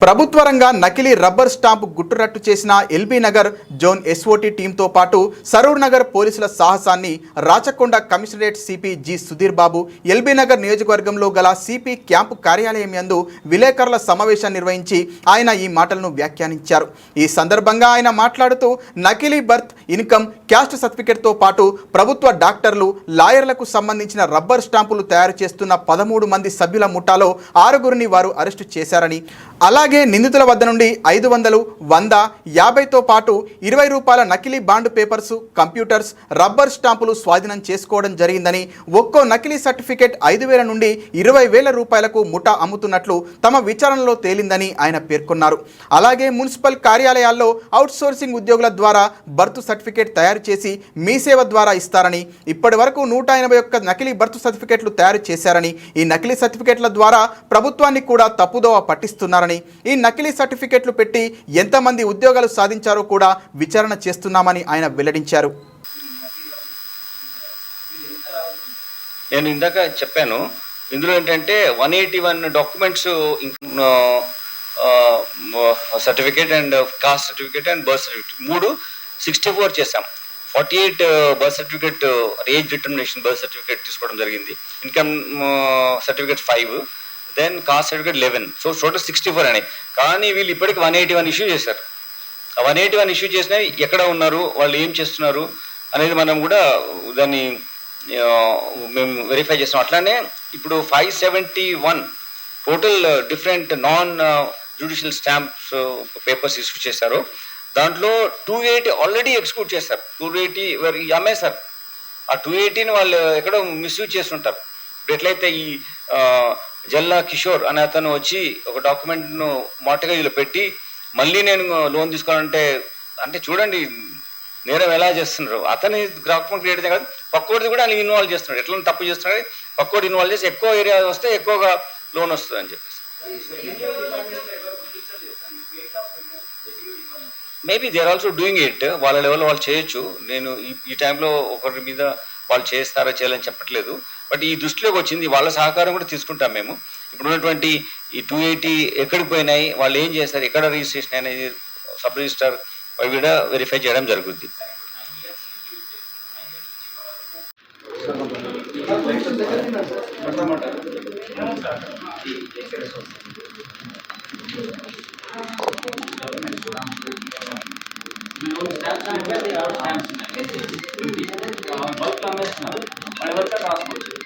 ప్రభుత్వ రంగ నకిలీ రబ్బర్ స్టాంప్ గుట్టురట్టు చేసిన ఎల్బీ నగర్ జోన్ ఎస్ఓటీ టీంతో పాటు సరూర్ నగర్ పోలీసుల సాహసాన్ని Rachakonda commissionerate CP G Sudheer Babu L B Nagar నియోజకవర్గంలో గల సిపి క్యాంపు కార్యాలయం యందు విలేకరుల సమావేశం నిర్వహించి ఆయన ఈ మాటలను వ్యాఖ్యానించారు. ఈ సందర్భంగా ఆయన మాట్లాడుతూ నకిలీ బర్త్ ఇన్కమ్ క్యాస్ట్ సర్టిఫికెట్తో పాటు ప్రభుత్వ డాక్టర్లు లాయర్లకు సంబంధించిన రబ్బర్ స్టాంపులు తయారు చేస్తున్న పదమూడు మంది సభ్యుల ముఠాలో ఆరుగురిని వారు అరెస్టు చేశారని అలాగే నిందితుల వద్ద నుండి ఐదు వందలు వంద యాభైతో పాటు ఇరవై రూపాయల నకిలీ బాండ్ పేపర్స్ కంప్యూటర్స్ రబ్బర్ స్టాంపులు స్వాధీనం చేసుకోవడం జరిగిందని ఒక్కో నకిలీ సర్టిఫికేట్ ఐదు వేల నుండి ఇరవై వేల రూపాయలకు ముఠా అమ్ముతున్నట్లు తమ విచారణలో తేలిందని ఆయన పేర్కొన్నారు. అలాగే మున్సిపల్ కార్యాలయాల్లో అవుట్సోర్సింగ్ ఉద్యోగుల ద్వారా బర్త్ సర్టిఫికేట్ తయారు చేసి మీ సేవ ద్వారా ఇస్తారని ఇప్పటి వరకు నూట ఎనభై ఒక్క నకిలీ బర్త్ సర్టిఫికేట్లు తయారు చేశారని ఈ నకిలీ సర్టిఫికేట్ల ద్వారా ప్రభుత్వాన్ని కూడా తప్పుదోవ పట్టిస్తున్నారని ఈ నకిలీ సర్టిఫికేట్లు పెట్టి ఎంతమంది ఉద్యోగాలు సాధించారో కూడా విచారణ చేస్తున్నామని ఆయన వెల్లడించారు. నేను ఇందాక చెప్పాను ఇందులో ఏంటంటే one eighty one documents certificate and caste certificate and birth certificate మూడు సిక్స్టీ ఫోర్ చేసాం forty eight birth certificate age determination birth certificate తీసుకోవడం జరిగింది. Income certificate five. Then caste certificate eleven so total sixty four అని. కానీ వీళ్ళు ఇప్పటికి one eighty one issue చేశారు. One eighty one issue చేసినా ఎక్కడ ఉన్నారు వాళ్ళు ఏం చేస్తున్నారు అనేది మనం కూడా దాన్ని మేము వెరిఫై చేస్తాం అట్లానే ఇప్పుడు five seventy one total different non judicial stamps papers issue చేశారు. దాంట్లో టూ ఎయిటీ ఆల్రెడీ ఎక్స్క్యూట్ చేస్తారు టూ ఎయిటీ అమ్మేశారు ఆ టూ ఎయిటీని వాళ్ళు ఎక్కడో మిస్యూజ్ చేస్తుంటారు. ఇప్పుడు ఎట్లయితే ఈ జల్లా కిషోర్ అనే అతను వచ్చి ఒక డాక్యుమెంట్ను మార్టగేజ్లో పెట్టి మళ్ళీ నేను లోన్ తీసుకోవాలంటే అంటే చూడండి నేరం ఎలా చేస్తున్నారు? అతని డాక్యుమెంట్ క్రియేట్ కాదు పక్కోడిది కూడా ఆయన ఇన్వాల్వ్ చేస్తున్నాడు. ఎట్లా తప్పు చేస్తున్నాడు పక్కోటి ఇన్వాల్వ్ చేసి ఎక్కువ ఏరియా వస్తే ఎక్కువగా లోన్ వస్తుంది అని చెప్పేసి. Maybe they are also doing it వాళ్ళ లెవెల్ వాళ్ళు చేయొచ్చు. నేను ఈ ఈ టైంలో ఒకరి మీద వాళ్ళు చేస్తారా చేయాలని చెప్పట్లేదు. బట్ ఈ దృష్టిలోకి వచ్చింది వాళ్ళ సహకారం కూడా తీసుకుంటాం మేము. ఇప్పుడు ఉన్నటువంటి ఈ టూ ఎయిటీ ఎక్కడికి పోయినాయి వాళ్ళు ఏం చేస్తారు ఎక్కడ రిజిస్ట్రేషన్ అనేది సబ్ రిజిస్టర్ అవి కూడా వెరిఫై చేయడం జరుగుద్ది. బల్క్ అమ్మేస్తున్నారు. మన వరకు transport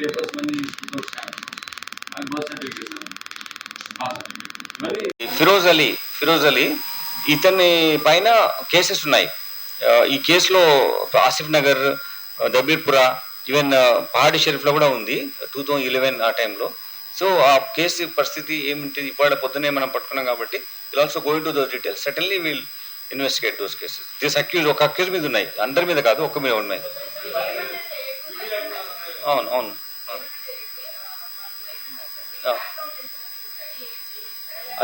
papers money birth certificate మరి ఫిరోజ్ అలీ ఫిరోజ్ అలీ ఇతని పైన కేసెస్ ఉన్నాయి. ఈ కేసులో ఆసిఫ్ నగర్ ఆ, దబీర్పుర ఈవెన్ ఆ, పహాడి షరీఫ్లో కూడా ఉంది టూ థౌజండ్ ఇలెవెన్ ఆ టైంలో. సో ఆ కేసు పరిస్థితి ఏమిటి ఇవాళ పొద్దునే మనం పట్టుకున్నాం కాబట్టి will also going to those details certainly will investigate those cases this accused ఒక అక్యూజ్ మీద ఉన్నాయి. అందరి మీద కాదు ఒక్క మీద ఉన్నాయి. అవును అవును.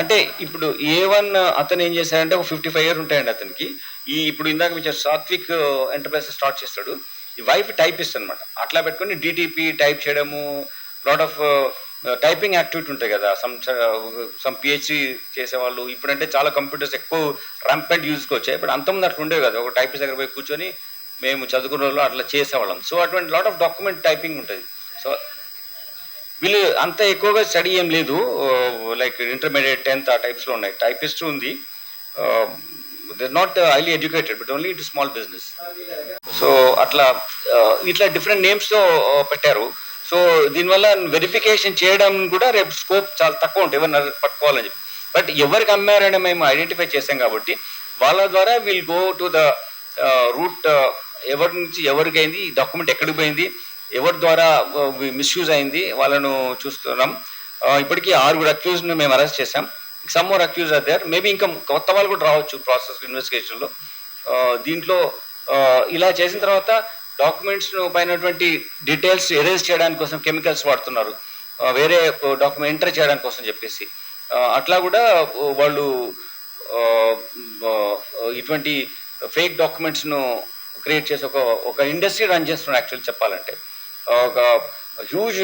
అంటే ఇప్పుడు ఏ వన్ అతను ఏం చేశాడంటే ఒక ఫిఫ్టీ ఫైవ్ ఇయర్ ఉంటాయండి అతనికి. ఈ ఇప్పుడు ఇందాక మీరు సాత్విక్ ఎంటర్ప్రైజ్ స్టార్ట్ చేస్తాడు. ఈ వైఫ్ టైపిస్ట్ అనమాట అట్లా పెట్టుకొని డిటిపి టైప్ చేయడము లాట్ ఆఫ్ టైపింగ్ యాక్టివిటీ ఉంటాయి కదా. సమ్ సమ్ పిహెచ్డి చేసేవాళ్ళు. ఇప్పుడంటే చాలా కంప్యూటర్స్ ఎక్కువ రంపెంట్ యూజ్కి వచ్చాయి. బట్ అంతమంది అట్లా ఉండేవి కదా. ఒక టైపిస్ట్ దగ్గర పోయి కూర్చొని మేము చదువుకున్న వాళ్ళు అట్లా చేసేవాళ్ళం. సో అటువంటి లాట్ ఆఫ్ డాక్యుమెంట్ టైపింగ్ ఉంటుంది. సో వీళ్ళు అంత ఎక్కువగా స్టడీ ఏం లేదు. లైక్ ఇంటర్మీడియట్ టెన్త్ ఆ టైప్స్లో ఉన్నాయి. టైపిస్ట్ ఉంది. They not highly educated but only ఇటు స్మాల్ బిజినెస్. సో అట్లా ఇట్లా డిఫరెంట్ నేమ్స్తో పెట్టారు. సో దీనివల్ల వెరిఫికేషన్ చేయడం కూడా రేపు స్కోప్ చాలా తక్కువ ఉంటుంది. ఎవరిని పట్టుకోవాలని చెప్పి. బట్ ఎవరికి అమ్మారని మేము ఐడెంటిఫై చేసాం కాబట్టి వాళ్ళ ద్వారా will go to the route ఎవరి నుంచి ఎవరికి అయింది ఈ డాక్యుమెంట్ ఎక్కడికి పోయింది ఎవరి ద్వారా మిస్యూజ్ అయింది వాళ్ళను చూస్తున్నాం. ఇప్పటికీ ఆరుగురు అక్యూజ్ను మేము అరెస్ట్ చేసాం some more accused are there maybe ఇంకా కొత్త వాళ్ళు కూడా రావచ్చు ప్రాసెస్ ఇన్వెస్టిగేషన్లో దీంట్లో ఇలా చేసిన తర్వాత డాక్యుమెంట్స్ పైనటువంటి డీటెయిల్స్ ఎరేజ్ చేయడానికి కోసం కెమికల్స్ వాడుతున్నారు. వేరే డాక్యుమెంట్ ఎంటర్ చేయడానికి కోసం చెప్పేసి. అట్లా కూడా వాళ్ళు ఇటువంటి ఫేక్ డాక్యుమెంట్స్ను క్రియేట్ చేసి ఒక ఒక ఇండస్ట్రీ రన్ చేస్తున్నారు యాక్చువల్ చెప్పాలంటే. ఒక హ్యూజ్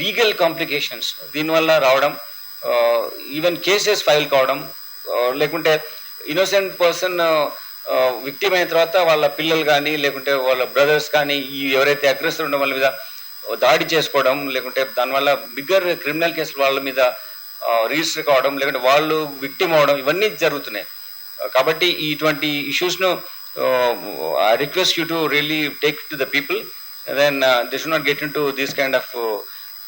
లీగల్ కాంప్లికేషన్స్ దీనివల్ల రావడం ఈవెన్ కేసెస్ ఫైల్ కావడం లేకుంటే ఇన్నోసెంట్ పర్సన్ విక్టిమ్ అయిన తర్వాత వాళ్ళ పిల్లలు కానీ లేకుంటే వాళ్ళ బ్రదర్స్ కానీ ఈ ఎవరైతే అగ్రెసర్ ఉండడం వాళ్ళ మీద దాడి చేసుకోవడం లేకుంటే దానివల్ల బిగ్గర్ క్రిమినల్ కేసులు వాళ్ళ మీద రిజిస్టర్ కావడం లేకుంటే వాళ్ళు విక్టిమ్ అవడం ఇవన్నీ జరుగుతున్నాయి. కాబట్టి ఇటువంటి ఇష్యూస్ను I request you to really take to the people then they should not get into these kind of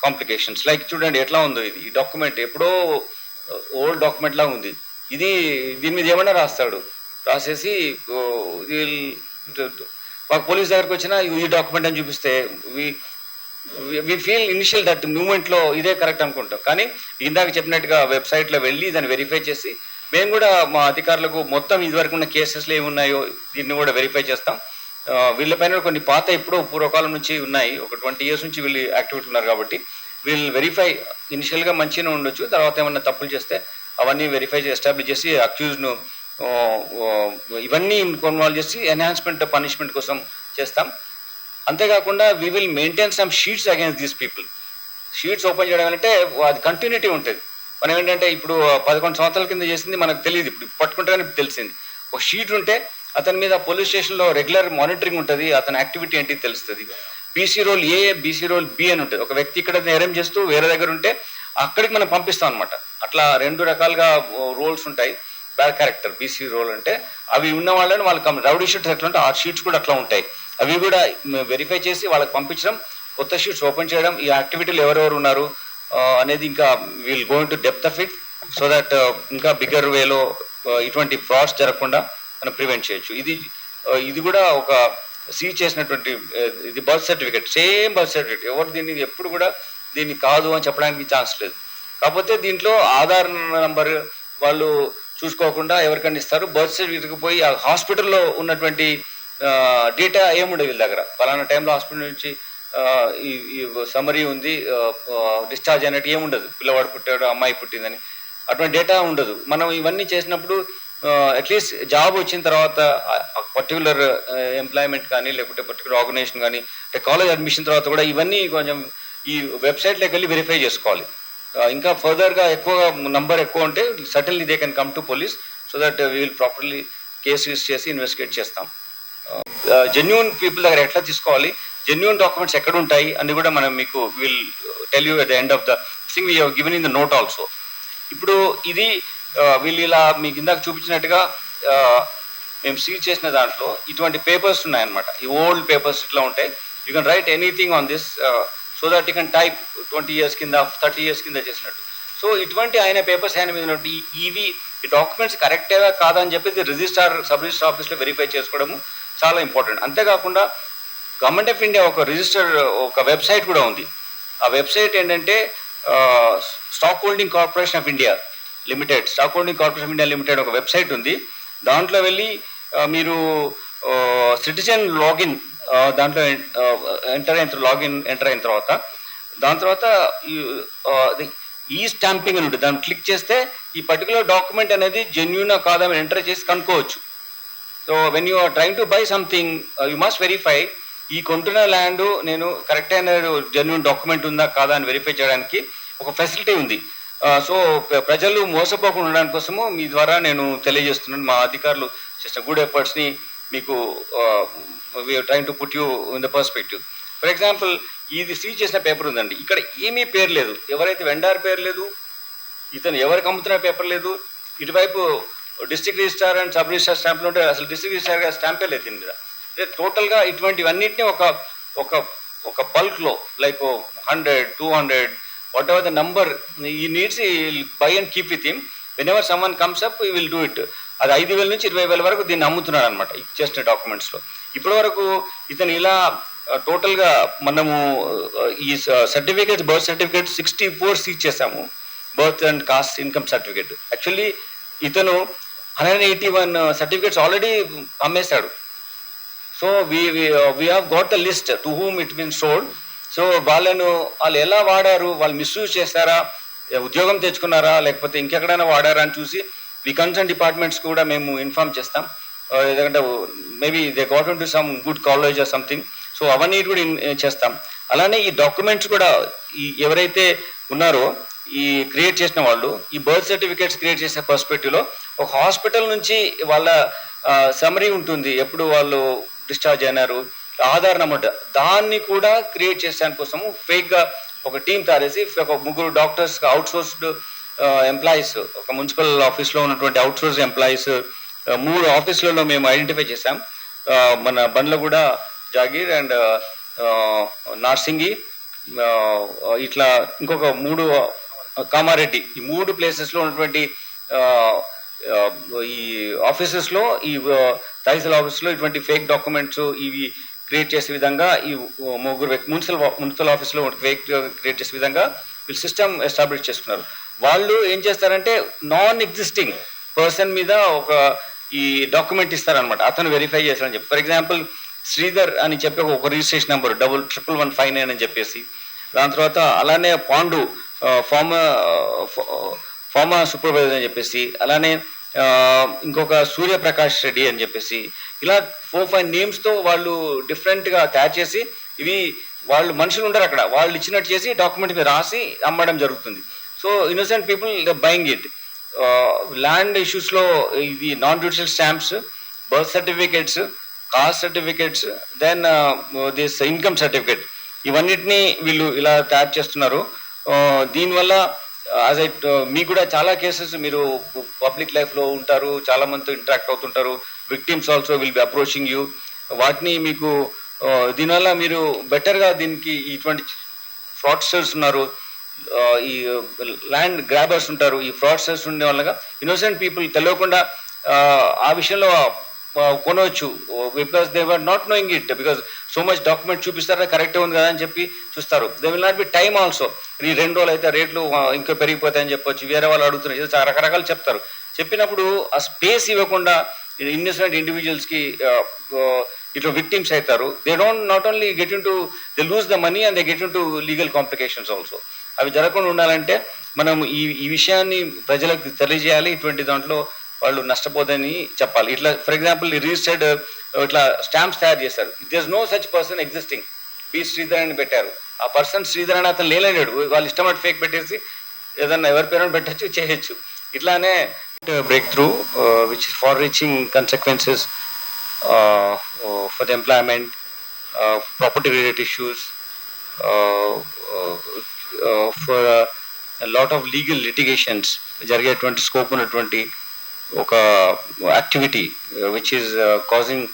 complications like చూడండి ఎట్లా ఉందో ఇది? ఈ డాక్యుమెంట్ ఎప్పుడో uh, ఓల్డ్ డాక్యుమెంట్ లా ఉంది. ఇది దీని మీద ఏమైనా రాస్తాడు? రాసేసి మాకు పోలీస్ దగ్గరకు వచ్చిన ఈ డాక్యుమెంట్ అని చూపిస్తే వి ఫీల్ ఇనిషియల్ దట్ మూమెంట్లో ఇదే కరెక్ట్ అనుకుంటాం. కానీ ఇందాక చెప్పినట్టుగా వెబ్సైట్లో వెళ్ళి దాన్ని వెరిఫై చేసి మేము కూడా మా అధికారులకు మొత్తం ఇదివరకు ఉన్న కేసెస్లు ఏమి ఉన్నాయో దీన్ని కూడా వెరిఫై చేస్తాం. వీళ్ళపైన కొన్ని పాత ఎప్పుడో పూర్వకాలం నుంచి ఉన్నాయి. ఒక ట్వంటీ ఇయర్స్ నుంచి వీళ్ళు యాక్టివిటీ ఉన్నారు కాబట్టి వీళ్ళు వెరిఫై ఇనిషియల్గా మంచిగానే ఉండొచ్చు. తర్వాత ఏమన్నా తప్పులు చేస్తే అవన్నీ వెరిఫై చేసి ఎస్టాబ్లిష్ చేసి అక్యూజ్ను ఇవన్నీ ఇన్వాల్వ్ చేసి ఎన్హాన్స్మెంట్ పనిష్మెంట్ కోసం చేస్తాం. అంతేకాకుండా we will maintain some sheets against these people sheets open చేయడం అంటే అది కంటిన్యూటీ ఉంటుంది. మనం ఏంటంటే ఇప్పుడు పదకొండు సంవత్సరాల కింద చేసింది మనకు తెలియదు. ఇప్పుడు పట్టుకుంటే ఇప్పుడు తెలిసింది. ఒక షీట్ ఉంటే అతని మీద పోలీస్ స్టేషన్లో రెగ్యులర్ మానిటరింగ్ ఉంటుంది అతని యాక్టివిటీ ఏంటి తెలుస్తుంది. BC role A BC role B అని ఉంటుంది. ఒక వ్యక్తి ఇక్కడ నేరం చేస్తూ వేరే దగ్గర ఉంటే అక్కడికి మనం పంపిస్తాం అనమాట అట్లా రెండు రకాలుగా రోల్స్ ఉంటాయి. బ్యాడ్ క్యారెక్టర్ బీసీ రోల్ అంటే అవి ఉన్న వాళ్ళని వాళ్ళకి రౌడీ షీట్స్ ఎట్లా ఉంటే ఆ షీట్స్ కూడా అట్లా ఉంటాయి. అవి కూడా వెరిఫై చేసి వాళ్ళకి పంపించడం కొత్త షీట్స్ ఓపెన్ చేయడం ఈ యాక్టివిటీలు ఎవరెవరు ఉన్నారు అనేది ఇంకా will going to depth of it so that ఇంకా బిగ్గర్ వేలో ఇటువంటి ఫ్రాడ్స్ జరగకుండా మనం ప్రివెంట్ చేయొచ్చు. ఇది ఇది కూడా ఒక సీజ్ చేసినటువంటి ఇది birth certificate same birth certificate ఎవరు దీన్ని ఎప్పుడు కూడా దీన్ని కాదు అని చెప్పడానికి ఛాన్స్ లేదు. కాకపోతే దీంట్లో ఆధార్ నంబర్ వాళ్ళు చూసుకోకుండా ఎవరికైనా ఇస్తారు. బర్త్ సర్టిఫికేట్కి పోయి ఆ హాస్పిటల్లో ఉన్నటువంటి డేటా ఏముండదు వీళ్ళ దగ్గర. పలానా టైంలో హాస్పిటల్ నుంచి ఈ సమరీ ఉంది డిశ్చార్జ్ అన్నట్టు ఏముండదు. పిల్లవాడు పుట్టాడు అమ్మాయి పుట్టిందని. అటువంటి డేటా ఉండదు. మనం ఇవన్నీ చేసినప్పుడు అట్లీస్ట్ జాబ్ వచ్చిన తర్వాత పర్టికులర్ ఎంప్లాయ్మెంట్ కానీ లేకుంటే పర్టికులర్ ఆర్గనైజేషన్ కానీ అంటే కాలేజ్ అడ్మిషన్ తర్వాత కూడా ఇవన్నీ కొంచెం ఈ వెబ్సైట్లోకి వెళ్ళి వెరిఫై చేసుకోవాలి. ఇంకా ఫర్దర్గా ఎక్కువ నంబర్ ఎక్కువ ఉంటే certainly they can come to police so that we will properly case use చేసి ఇన్వెస్టిగేట్ చేస్తాం. జెన్యున్ పీపుల్ దగ్గర ఎట్లా తీసుకోవాలి? జెన్యున్ డాక్యుమెంట్స్ ఎక్కడ ఉంటాయి? అని కూడా మనం మీకు will tell you at the end of the thing we given in the note also ఇప్పుడు ఇది వీళ్ళు ఇలా మీకు ఇందాక చూపించినట్టుగా మేము సీజ్ చేసిన దాంట్లో ఇటువంటి పేపర్స్ ఉన్నాయన్నమాట. ఈ ఓల్డ్ పేపర్స్ ఇట్లా ఉంటాయి. You can write anything on this so that you can type twenty years కింద థర్టీ ఇయర్స్ కింద చేసినట్టు. సో ఇటువంటి ఆయన పేపర్స్ ఆయన మీద ఉన్నట్టు ఇవి ఈ డాక్యుమెంట్స్ కరెక్టేగా కాదా అని చెప్పేసి రిజిస్టార్ సబ్ రిజిస్టర్ ఆఫీస్లో వెరిఫై చేసుకోవడము చాలా ఇంపార్టెంట్ అంతేకాకుండా గవర్నమెంట్ ఆఫ్ ఇండియా ఒక రిజిస్టర్ ఒక వెబ్సైట్ కూడా ఉంది. ఆ వెబ్సైట్ ఏంటంటే stock holding corporation of India limited stock holding corporation of India limited ఒక వెబ్సైట్ ఉంది. దాంట్లో వెళ్ళి మీరు సిటిజన్ లాగిన్ దాంట్లో ఎంటర్ అయిన లాగిన్ ఎంటర్ అయిన తర్వాత దాని తర్వాత ఈ- స్టాంపింగ్ అని ఉంటుంది. దాన్ని క్లిక్ చేస్తే ఈ పర్టికులర్ డాక్యుమెంట్ అనేది జెన్యున్ కాదా అని ఎంటర్ చేసి కనుక్కోవచ్చు. So when you are trying to buy something you must verify ఈ కొంటున్న ల్యాండ్ నేను కరెక్ట్ అయిన జెన్యున్ డాక్యుమెంట్ ఉందా కాదా అని వెరిఫై చేయడానికి ఒక ఫెసిలిటీ ఉంది. సో ప్రజలు మోసపోకుండా ఉండడానికి కోసము మీ ద్వారా నేను తెలియజేస్తున్నాను. మా అధికారులు చేసిన గుడ్ ఎఫర్ట్స్ని మీకు trying to put you in the perspective for example ఇది సీజ్ చేసిన పేపర్ ఉందండి. ఇక్కడ ఏమీ పేరు లేదు. ఎవరైతే వెండార్ పేరు లేదు ఇతను ఎవరికి అమ్ముతున్న పేపర్ లేదు ఇటువైపు district registrar and sub registrar స్టాంపులు ఉంటే అసలు డిస్ట్రిక్ట్ రిజిస్ట్రార్ గారి స్టాంపే లేదు దీని మీద. అంటే టోటల్గా ఇటువంటివన్నిటిని ఒక ఒక ఒక బల్క్లో like hundred two hundred whatever the number he needs buy and keep with him whenever someone comes up he will do it అది ఐదు వేల నుంచి ఇరవై వేల వరకు దీన్ని అమ్ముతున్నాడు అనమాట ఇచ్చేసిన డాక్యుమెంట్స్లో ఇప్పటి వరకు ఇతను ఇలా టోటల్గా మనము ఈ certificate birth certificate sixty four seize చేసాము birth and caste income certificate actually ఇతను hundred eighty one certificates already అమ్మేశాడు. So we we have got the list to whom it mean sold so వాళ్ళను వాళ్ళు ఎలా వాడారు? వాళ్ళు మిస్యూజ్ చేస్తారా ఉద్యోగం తెచ్చుకున్నారా? లేకపోతే ఇంకెక్కడైనా వాడారా అని చూసి వి కన్సర్న్ డిపార్ట్మెంట్స్ కూడా మేము ఇన్ఫార్మ్ చేస్తాం. ఎందుకంటే maybe they got to some good college or something so అవన్నీ కూడా చేస్తాం. అలానే ఈ డాక్యుమెంట్స్ కూడా ఈ ఎవరైతే ఉన్నారో ఈ క్రియేట్ చేసిన వాళ్ళు ఈ బర్త్ సర్టిఫికేట్స్ క్రియేట్ చేసే పర్స్పెక్టివ్లో ఒక హాస్పిటల్ నుంచి వాళ్ళ సమరీ ఉంటుంది. ఎప్పుడు వాళ్ళు డిశ్చార్జ్ అయినారు? ఆధార్ నెంబర్ దాన్ని కూడా క్రియేట్ చేసేదాని కోసము ఫేక్గా ఒక టీం తయారేసి ఒక ముగ్గురు డాక్టర్స్ అవుట్సోర్స్డ్ ఎంప్లాయీస్ ఒక మున్సిపల్ ఆఫీస్లో ఉన్నటువంటి అవుట్సోర్స్ ఎంప్లాయీస్ మూడు ఆఫీసులలో మేము ఐడెంటిఫై చేసాం మన బండ్లగూడ జాగీర్ అండ్ నార్సింగి ఇట్లా ఇంకొక మూడు కామారెడ్డి. ఈ మూడు ప్లేసెస్లో ఉన్నటువంటి ఈ ఆఫీసెస్లో ఈ తహసీల్ ఆఫీస్లో ఇటువంటి ఫేక్ డాక్యుమెంట్స్ ఇవి క్రియేట్ చేసే విధంగా ఈ ముగ్గురు వ్యక్తి మున్సిపల్ మున్సిపల్ ఆఫీస్లో క్రియేట్ చేసే విధంగా వీళ్ళు సిస్టమ్ ఎస్టాబ్లిష్ చేసుకున్నారు. వాళ్ళు ఏం చేస్తారంటే నాన్ ఎగ్జిస్టింగ్ పర్సన్ మీద ఒక ఈ డాక్యుమెంట్ ఇస్తారనమాట అతను వెరిఫై చేస్తారని చెప్పి. ఫర్ ఎగ్జాంపుల్ శ్రీధర్ అని చెప్పి ఒక- registration number double triple one five nine అని చెప్పేసి. దాని తర్వాత అలానే పాండు ఫార్మర్ ఫార్మర్ సూపర్వైజర్ అని చెప్పేసి. అలానే ఇంకొక సూర్యప్రకాష్ రెడ్డి అని చెప్పేసి. ఇలా ఫోర్ ఫైవ్ నేమ్స్తో వాళ్ళు డిఫరెంట్గా తయారు చేసి ఇవి వాళ్ళు మనుషులు ఉంటారు అక్కడ. వాళ్ళు ఇచ్చినట్టు చేసి డాక్యుమెంట్ మీద రాసి అమ్మడం జరుగుతుంది. So innocent people buying it land ఇష్యూస్లో ఇది non judicial stamps birth certificates caste certificates then this income certificate ఇవన్నిటిని వీళ్ళు ఇలా తయారు చేస్తున్నారు. Uh, దీనివల్ల యాజ్ ఐ uh, మీకు కూడా చాలా కేసెస్ మీరు పబ్లిక్ లైఫ్లో ఉంటారు చాలా మందితో ఇంటరాక్ట్ అవుతుంటారు. Victims also will be approaching you వాటిని మీకు దీనివల్ల మీరు బెటర్గా దీనికి ఇటువంటి ఫ్రాడ్స్టర్స్ ఉన్నారు. ఈ ల్యాండ్ గ్రాబర్స్ ఉంటారు. ఈ ఫ్రాడ్స్టర్స్ ఉండే వాళ్ళగా ఇన్నోసెంట్ పీపుల్ తెలియకుండా ఆ, విషయంలో కొనవచ్చు. Because they were not knowing it because so much document చూపిస్తారా కరెక్టే ఉంది కదా అని చెప్పి చూస్తారు. They will not be time also ఈ రెండు రోజులు అయితే రేట్లు ఇంకా పెరిగిపోతాయని చెప్పొచ్చు. వేరే వాళ్ళు అడుగుతున్నారు. రకరకాలు చెప్తారు. చెప్పినప్పుడు ఆ స్పేస్ ఇవ్వకుండా ఇన్నోసెంట్ ఇండివిజువల్స్కి ఇట్లా విక్టిమ్స్ అవుతారు. They don't not only get into they lose the money and they get into legal complications also అవి జరగకుండా ఉండాలంటే మనం ఈ ఈ విషయాన్ని ప్రజలకు తెలియజేయాలి. ఇటువంటి దాంట్లో వాళ్ళు నష్టపోదని చెప్పాలి. ఇట్లా ఫర్ ఎగ్జాంపుల్ రిజిస్టర్డ్ ఇట్లా స్టాంప్స్ తయారు చేస్తారు. It no such person existing P Sridhar అని పెట్టారు. ఆ పర్సన్ శ్రీధర్ అని అతను లేలేడు వాళ్ళు ఇష్టమట్టు ఫేక్ పెట్టేసి ఏదన్నా ఎవరి పేరు పెట్టచ్చు చేయొచ్చు. ఇట్లానే break through which far reaching consequences for the employment property related issues for lot of legal litigations జరిగేటువంటి స్కోప్ ఉన్నటువంటి ఒక activity which is causing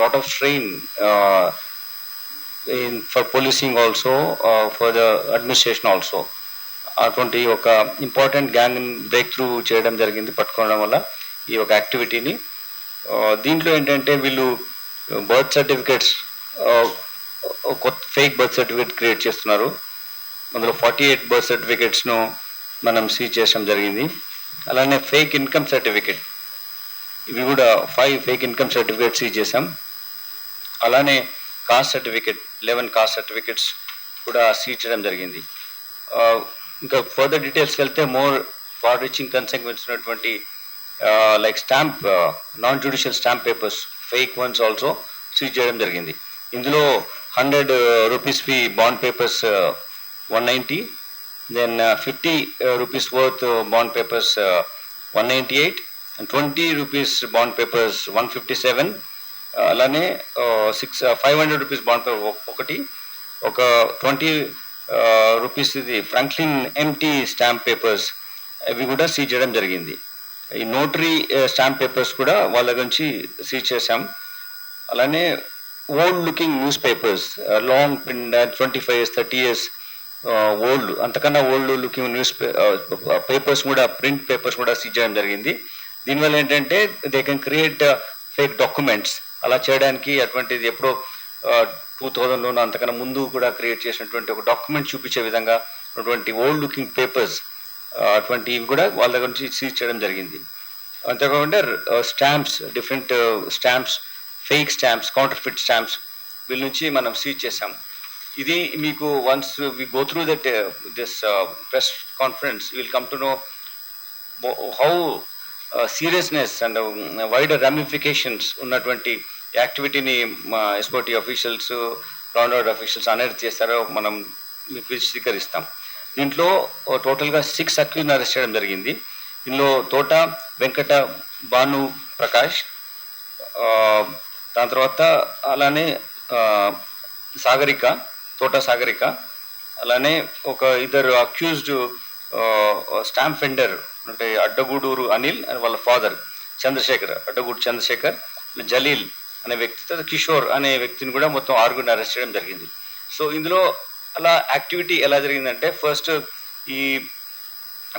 lot of strain in for policing also for the administration also అటువంటి ఒక important gang break through చేయడం జరిగింది పట్టుకోవడం వల్ల ఈ ఒక యాక్టివిటీని దీంట్లో ఏంటంటే వీళ్ళు బర్త్ సర్టిఫికేట్స్ కొత్త ఫేక్ బర్త్ సర్టిఫికేట్ క్రియేట్ చేస్తున్నారు. అందులో ఫార్టీ ఎయిట్ బర్త్ సర్టిఫికేట్స్ను మనం సీజ్ చేయడం జరిగింది. అలానే ఫేక్ ఇన్కమ్ సర్టిఫికేట్ ఇవి కూడా five fake income certificate seize చేసాం. అలానే caste certificate eleven caste certificates కూడా సీజ్ చేయడం జరిగింది. ఇంకా ఫర్దర్ డీటెయిల్స్కి వెళ్తే మోర్ ఫార్ రీచింగ్ కన్సెక్వెన్స్ ఉన్నటువంటి like stamp non judicial stamp papers fake ones also seize చేయడం జరిగింది. ఇందులో hundred rupees fee bond papers one ninety then fifty rupees worth bond papers one ninety eight and twenty rupees bond papers one fifty seven అలానే six five hundred rupees bond paper ఒకటి ఒక twenty rupees ఇది Franklin empty stamp papers అవి కూడా seize చేయడం జరిగింది. ఈ notary stamp papers కూడా వాళ్ళ గురించి సీజ్ చేశాం. అలానే old looking newspapers long print twenty five years thirty years old అంతకన్నా ఓల్డ్ లుకింగ్ న్యూస్ పేపర్స్ కూడా ప్రింట్ పేపర్స్ కూడా సీజ్ చేయడం జరిగింది. దీనివల్ల ఏంటంటే they can create fake documents అలా చేయడానికి అటువంటిది ఎప్పుడో టూ థౌజండ్లో అంతకన్నా ముందు కూడా క్రియేట్ చేసినటువంటి ఒక డాక్యుమెంట్ చూపించే విధంగా ఉన్నటువంటి ఓల్డ్ లుకింగ్ పేపర్స్ అటువంటివి కూడా వాళ్ళ దగ్గర నుంచి సీజ్ చేయడం జరిగింది. అంతేకాకుండా stamps different stamps fake stamps counter fit stamps వీళ్ళ నుంచి మనం సీజ్ చేసాం ఇది మీకు once we go through that this press conference will come to know how seriousness and wider ramifications ఉన్నటువంటి యాక్టివిటీని మా SOT officials ground out officials అనేది చేస్తారో మనం మీకు విశదీకరిస్తాం దీంట్లో టోటల్గా సిక్స్ అక్యూజ్ని అరెస్ట్ చేయడం జరిగింది. ఇందులో తోట వెంకట భాను ప్రకాష్ దాని తర్వాత అలానే సాగరిక తోట సాగరిక అలానే ఒక ఇద్దరు అక్యూజ్డ్ స్టాంప్ ఫెండర్ అంటే అడ్డగూడూరు అనిల్ అండ్ వాళ్ళ ఫాదర్ చంద్రశేఖర్ అడ్డగూడు చంద్రశేఖర్ జలీల్ అనే వ్యక్తి తర్వాత కిషోర్ అనే వ్యక్తిని కూడా మొత్తం ఆరుగురిని అరెస్ట్ చేయడం జరిగింది. సో ఇందులో అలా యాక్టివిటీ ఎలా జరిగిందంటే ఫస్ట్ ఈ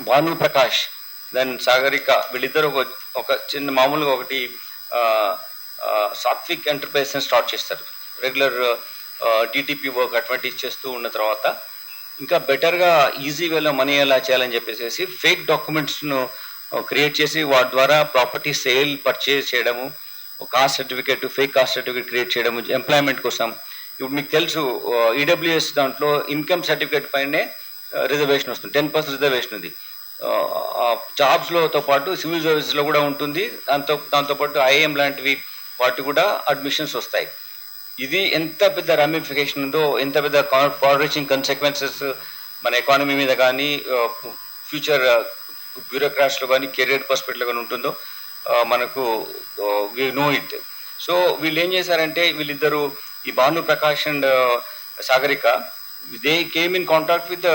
భాను ప్రకాష్ దెన్ సాగరిక వీళ్ళిద్దరు ఒక ఒక చిన్న మామూలుగా ఒకటి సాత్విక్ ఎంటర్ప్రైజెస్ని స్టార్ట్ చేస్తారు. రెగ్యులర్ డిటిపి వర్క్ అటువంటివి చేస్తూ ఉన్న తర్వాత ఇంకా బెటర్గా ఈజీ వేలో మనీ ఎలా చేయాలని చెప్పేసి ఫేక్ డాక్యుమెంట్స్ను క్రియేట్ చేసి వాటి ద్వారా ప్రాపర్టీ సేల్ పర్చేజ్ చేయడము caste certificate fake caste certificate create చేయడం ఎంప్లాయ్మెంట్ కోసం. ఇప్పుడు మీకు తెలుసు ఈడబ్ల్యూఎస్ దాంట్లో ఇన్కమ్ సర్టిఫికేట్ పైనే రిజర్వేషన్ వస్తుంది. టెన్ పర్సెంట్ రిజర్వేషన్ ఉంది జాబ్స్లోతో పాటు సివిల్ సర్వీసెస్లో కూడా ఉంటుంది. దాంతో దాంతోపాటు ఐఏఎం లాంటివి వాటి కూడా అడ్మిషన్స్ వస్తాయి. ఇది ఎంత పెద్ద రామిఫికేషన్ ఉందో ఎంత పెద్ద ఫార్ కన్సిక్వెన్సెస్ మన ఎకానమీ మీద కానీ ఫ్యూచర్ బ్యూరోక్రాట్స్లో కానీ కెరియర్ పర్స్పెక్ట్లో కానీ ఉంటుందో మనకు వి నో ఇట్ సో వీళ్ళు ఏం చేశారంటే వీళ్ళిద్దరు ఈ Bhanu Prakash and Sagarika they came in contact with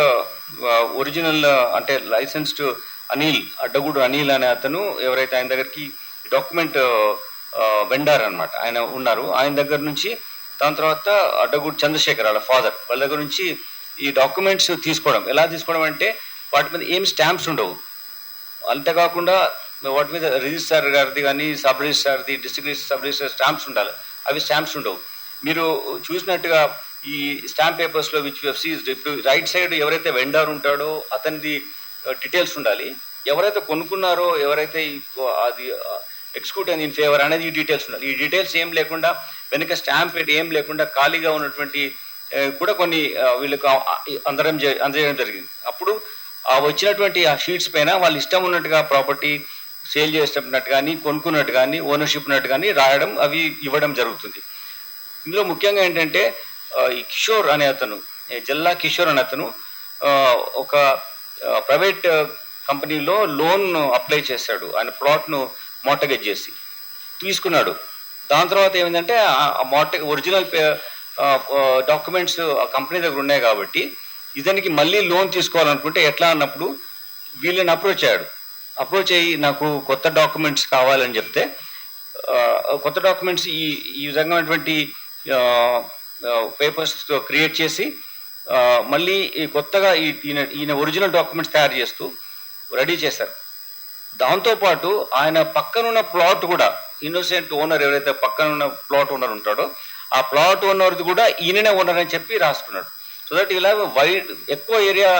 original అంటే లైసెన్స్డ్ అనిల్ అడ్డగూడు అనిల్ అనే అతను ఎవరైతే ఆయన దగ్గరికి డాక్యుమెంట్ వెండార్ అన్నమాట ఆయన ఉన్నారు. ఆయన దగ్గర నుంచి దాని తర్వాత అడ్డగూడు చంద్రశేఖర్ వాళ్ళ ఫాదర్ వాళ్ళ దగ్గర నుంచి ఈ డాక్యుమెంట్స్ తీసుకోవడం. ఎలా తీసుకోవడం అంటే వాటి మీద ఏం స్టాంప్స్ ఉండవు. అంతేకాకుండా వాటి మీద రిజిస్ట్రార్ గారిది కానీ sub రిజిస్ట్రార్ది district register sub register stamps ఉండాలి. అవి స్టాంప్స్ ఉండవు. మీరు చూసినట్టుగా ఈ స్టాంప్ పేపర్స్లో విచ్ సీజ్డ్ ఇప్పుడు రైట్ సైడ్ ఎవరైతే వెండర్ ఉంటాడో అతనిది డీటెయిల్స్ ఉండాలి. ఎవరైతే కొనుక్కున్నారో ఎవరైతే అది ఎక్స్క్యూట్ అండ్ ఇన్ ఫేవర్ అనేది ఈ డీటెయిల్స్ ఉండాలి. ఈ డీటెయిల్స్ ఏం లేకుండా వెనుక స్టాంప్ ఏం లేకుండా ఖాళీగా ఉన్నటువంటి కూడా కొన్ని వీళ్ళకి అందరం అందజేయడం జరిగింది. అప్పుడు ఆ వచ్చినటువంటి ఆ షీట్స్ పైన వాళ్ళు ఇష్టం ఉన్నట్టుగా ప్రాపర్టీ సేల్ చేసినట్టు కానీ కొనుక్కున్నట్టు కానీ ఓనర్షిప్ ఉన్నట్టు కానీ రాయడం అవి ఇవ్వడం జరుగుతుంది. ఇందులో ముఖ్యంగా ఏంటంటే ఈ కిషోర్ అనే అతను జిల్లా జల్లా కిషోర్ అనే అతను ఒక ప్రైవేట్ కంపెనీలో లోన్ అప్లై చేశాడు. ఆయన ప్లాట్ను మోటగేజ్ చేసి తీసుకున్నాడు. దాని తర్వాత ఏమైందంటే ఆ మోట ఒరిజినల్ డాక్యుమెంట్స్ ఆ కంపెనీ దగ్గర ఉన్నాయి కాబట్టి ఇతనికి మళ్ళీ లోన్ తీసుకోవాలనుకుంటే ఎట్లా అన్నప్పుడు వీళ్ళని అప్రోచ్ అయ్యాడు. అప్రోచ్ అయ్యి నాకు కొత్త డాక్యుమెంట్స్ కావాలని చెప్తే కొత్త డాక్యుమెంట్స్ ఈ ఈ విధమైనటువంటి పేపర్స్ క్రియేట్ చేసి మళ్ళీ ఈ కొత్తగా ఈయన ఈయన ఒరిజినల్ డాక్యుమెంట్స్ తయారు చేస్తూ రెడీ చేశారు. దాంతోపాటు ఆయన పక్కనున్న ప్లాట్ కూడా ఇన్నోసెంట్ ఓనర్ ఎవరైతే పక్కనున్న ప్లాట్ ఓనర్ ఉంటాడో ఆ ప్లాట్ ఓనర్ది కూడా ఈయననే ఓనర్ అని చెప్పి రాసుకున్నాడు. సో దట్ ఇలా వైడ్ ఎక్కువ ఏరియా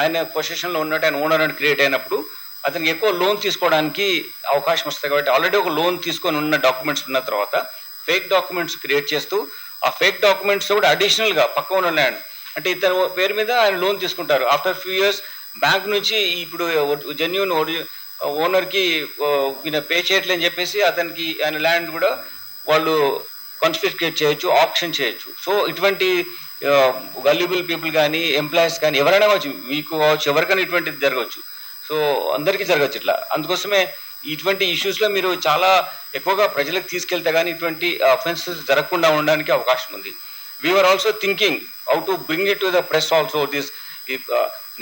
ఆయన పొజిషన్లో ఉన్నట్టు ఆయన ఓనర్ అని క్రియేట్ అయినప్పుడు అతనికి ఎక్కువ లోన్ తీసుకోవడానికి అవకాశం వస్తుంది కాబట్టి ఆల్రెడీ ఒక లోన్ తీసుకొని ఉన్న డాక్యుమెంట్స్ ఉన్న తర్వాత ఫేక్ డాక్యుమెంట్స్ క్రియేట్ చేస్తూ ఆ ఫేక్ డాక్యుమెంట్స్ కూడా అడిషనల్గా పక్క ఉన్న ల్యాండ్ అంటే ఇతని పేరు మీద ఆయన లోన్ తీసుకుంటారు. ఆఫ్టర్ ఫ్యూ ఇయర్స్ బ్యాంక్ నుంచి ఇప్పుడు జెన్యున్ ఓనర్కి ఈయన పే చేయట్లేని చెప్పేసి అతనికి ఆయన ల్యాండ్ కూడా వాళ్ళు కాన్ఫిస్కేట్ చేయొచ్చు ఆప్షన్ చేయొచ్చు. సో ఇటువంటి వాల్యుబుల్ పీపుల్ కానీ ఎంప్లాయీస్ కానీ ఎవరైనా కావచ్చు మీకు కావచ్చు ఎవరికైనా ఇటువంటిది జరగవచ్చు. సో అందరికీ జరగచ్చు ఇట్లా. అందుకోసమే ఇటువంటి ఇష్యూస్లో మీరు చాలా ఎక్కువగా ప్రజలకు తీసుకెళ్తే కానీ ఇటువంటి అఫెన్సెస్ జరగకుండా ఉండడానికి అవకాశం ఉంది. We're also thinking how to bring it to the press also this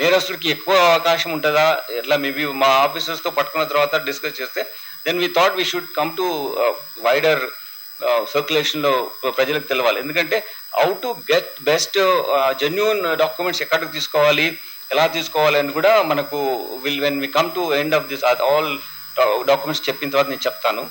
నేరస్తుడికి ఎక్కువ అవకాశం ఉంటుందా? ఎట్లా మేబీ మా ఆఫీసర్స్తో పట్టుకున్న తర్వాత డిస్కస్ చేస్తే then we thought we should come to wider సర్క్యులేషన్లో ప్రజలకు తెలవాలి. ఎందుకంటే how to get best genuine documents ఎక్కడికి తీసుకోవాలి? ఎలా తీసుకోవాలి అని కూడా మనకు will when we come to end of this all documents చెప్పిన తర్వాత నేను చెప్తాను.